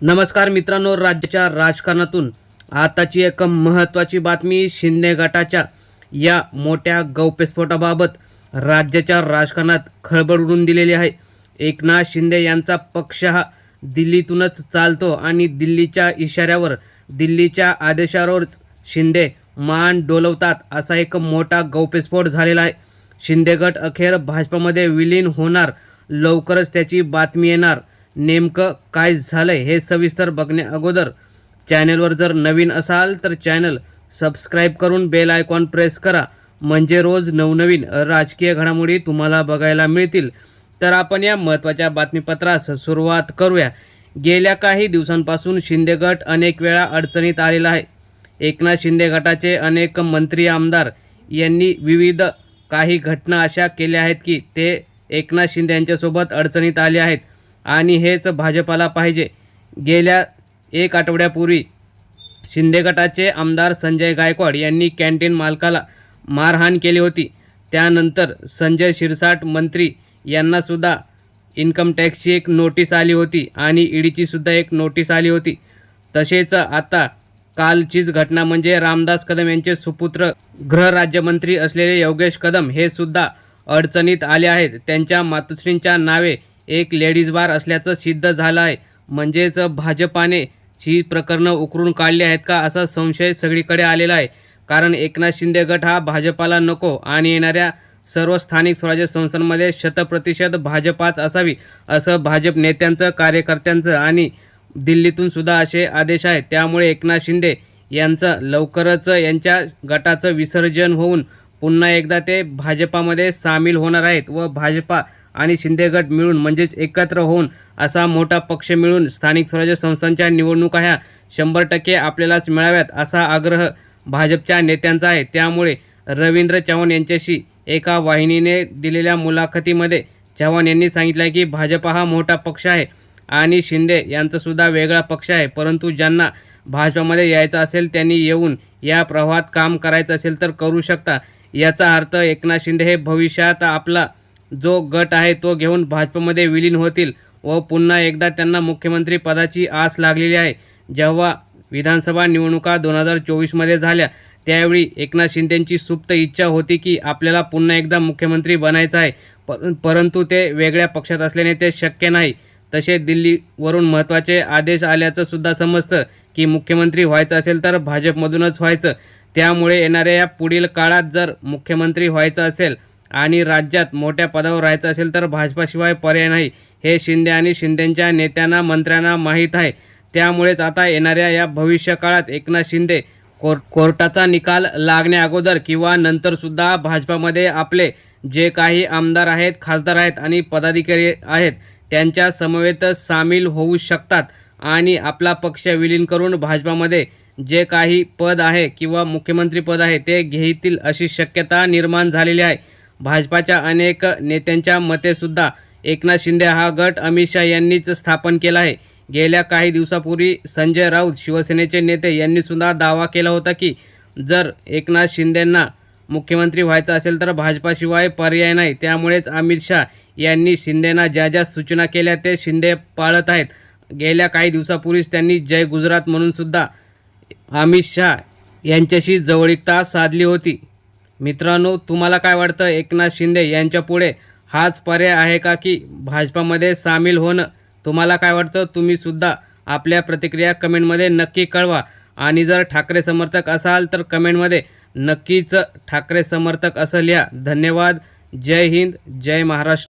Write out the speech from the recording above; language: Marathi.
नमस्कार मित्रांनो राज्याच्या राजकारणातून आताची एक महत्त्वाची बातमी शिंदे गटाच्या या मोठ्या गौप्यस्फोटाबाबत राज्याच्या राजकारणात खळबळ उडून दिलेली आहे. एकनाथ शिंदे यांचा पक्ष हा दिल्लीतूनच चालतो आणि दिल्लीच्या इशाऱ्यावर दिल्लीच्या आदेशावरच शिंदे मान डोलवतात असा एक मोठा गौप्यस्फोट झालेला आहे. शिंदे गट अखेर भाजपमध्ये विलीन होणार लवकरच त्याची बातमी येणार. नेमकं काय झालंय हे सविस्तर बघण्या अगोदर. चॅनलवर जर नवीन असाल तर चॅनल सबस्क्राईब करून बेल आयकॉन प्रेस करा. म्हणजे रोज नवनवीन राजकीय घडामोडी तुम्हाला बघायला मिळतील. तर आपण या महत्त्वाच्या बातमीपत्रास सुरुवात करूया. गेल्या काही दिवसांपासून शिंदे गट अनेक वेळा अडचणीत आलेला आहे. एकनाथ शिंदे गटाचे अनेक मंत्री आमदार यांनी विविध काही घटना अशा केल्या आहेत की ते एकनाथ शिंदे यांच्यासोबत अडचणीत आले आहेत. आणि हेच भाजपाला पाहिजे. गेल्या एक आठवड्यापूर्वी शिंदे गटाचे आमदार संजय गायकवाड यांनी कॅन्टीन मालकाला मारहाण केली होती. त्यानंतर संजय शिरसाट मंत्री यांनासुद्धा इन्कम टॅक्सची एक नोटीस आली होती आणि ईडीचीसुद्धा एक नोटीस आली होती. तसेच आता कालचीच घटना म्हणजे रामदास कदम यांचे सुपुत्र गृहराज्यमंत्री असलेले योगेश कदम हे सुद्धा अडचणीत आले आहेत. त्यांच्या मातोश्रींच्या नावे एक लेडीज बार असल्याचं सिद्ध झालं आहे म्हणजेच भाजपाने ही प्रकरणं उकरून काढली आहेत का असा संशय सगळीकडे आलेला आहे. कारण एकनाथ शिंदे गट हा भाजपाला नको आणि येणाऱ्या सर्व स्थानिक स्वराज्य संस्थांमध्ये शतप्रतिशत भाजपाच असावी असं भाजप नेत्यांचं कार्यकर्त्यांचं आणि दिल्लीतून सुद्धा असे आदेश आहेत. त्यामुळे एकनाथ शिंदे यांचं लवकरच यांच्या गटाचं विसर्जन होऊन पुन्हा एकदा ते भाजपामध्ये सामील होणार आहेत व भाजपा आणि शिंदे गट मिळून म्हणजेच एकत्र होऊन असा मोठा पक्ष मिळून स्थानिक स्वराज्य संस्थांच्या निवडणुका ह्या शंभर टक्के आपल्यालाच मिळाव्यात असा आग्रह भाजपच्या नेत्यांचा आहे. त्यामुळे रवींद्र चव्हाण यांच्याशी एका वाहिनीने दिलेल्या मुलाखतीमध्ये चव्हाण यांनी सांगितलं आहे की भाजपा हा मोठा पक्ष आहे आणि शिंदे यांचासुद्धा वेगळा पक्ष आहे. परंतु ज्यांना भाजपामध्ये यायचं असेल त्यांनी येऊन या प्रवाहात काम करायचं असेल तर करू शकता. याचा अर्थ एकनाथ शिंदे हे भविष्यात आपला जो गट आहे तो घेऊन भाजपमध्ये विलीन होतील व पुन्हा एकदा त्यांना मुख्यमंत्री पदाची आस लागलेली आहे. जेव्हा विधानसभा निवडणुका दोन हजार चोवीसमध्ये झाल्या त्यावेळी एकनाथ शिंदेंची सुप्त इच्छा होती की आपल्याला पुन्हा एकदा मुख्यमंत्री बनायचं आहे. पर परंतु ते वेगळ्या पक्षात असल्याने ते शक्य नाही. तसे दिल्लीवरून महत्त्वाचे आदेश आल्याचं सुद्धा समजतं की मुख्यमंत्री व्हायचं असेल तर भाजपमधूनच व्हायचं. त्यामुळे येणाऱ्या या पुढील काळात जर मुख्यमंत्री व्हायचं असेल आणि राज्यात मोठ्या पदावर राहायचं असेल तर भाजपाशिवाय पर्याय नाही. हे शिंदे आणि शिंदेंच्या नेत्यांना मंत्र्यांना माहीत आहे. त्यामुळेच आता येणाऱ्या या भविष्य काळात एकनाथ शिंदे कोर्ट कोर्टाचा निकाल लागण्या अगोदर किंवा नंतरसुद्धा भाजपामध्ये आपले जे काही आमदार आहेत खासदार आहेत आणि पदाधिकारी आहेत त्यांच्या समवेत सामील होऊ शकतात आणि आपला पक्ष विलीन करून भाजपामध्ये जे काही पद आहे किंवा मुख्यमंत्री पद आहे ते घेतील अशी शक्यता निर्माण झालेली आहे. भाजपाच्या अनेक नेत्यांच्या मतेसुद्धा एकनाथ शिंदे हा गट अमित शहा यांनीच स्थापन केला आहे. गेल्या काही दिवसापूर्वी संजय राऊत शिवसेनेचे नेते यांनीसुद्धा दावा केला होता की जर एकनाथ शिंदेंना मुख्यमंत्री व्हायचं असेल तर भाजपाशिवाय पर्याय नाही. त्यामुळेच अमित शहा यांनी शिंदेना ज्या ज्या सूचना केल्या ते शिंदे पाळत आहेत. गेल्या काही दिवसापूर्वीच त्यांनी जय गुजरात म्हणूनसुद्धा अमित शहा यांच्याशी जवळीकता साधली होती. मित्रांनो तुम्हाला काय वाटतं? एकनाथ शिंदे यांच्यापुढे हाच पर्याय आहे का की भाजपामध्ये सामील होणं? तुम्हाला काय वाटतं? तुम्हीसुद्धा आपल्या प्रतिक्रिया कमेंटमध्ये नक्की कळवा. आणि जर ठाकरे समर्थक असाल तर कमेंटमध्ये नक्कीच ठाकरे समर्थक असं लिहा. धन्यवाद. जय हिंद. जय महाराष्ट्र.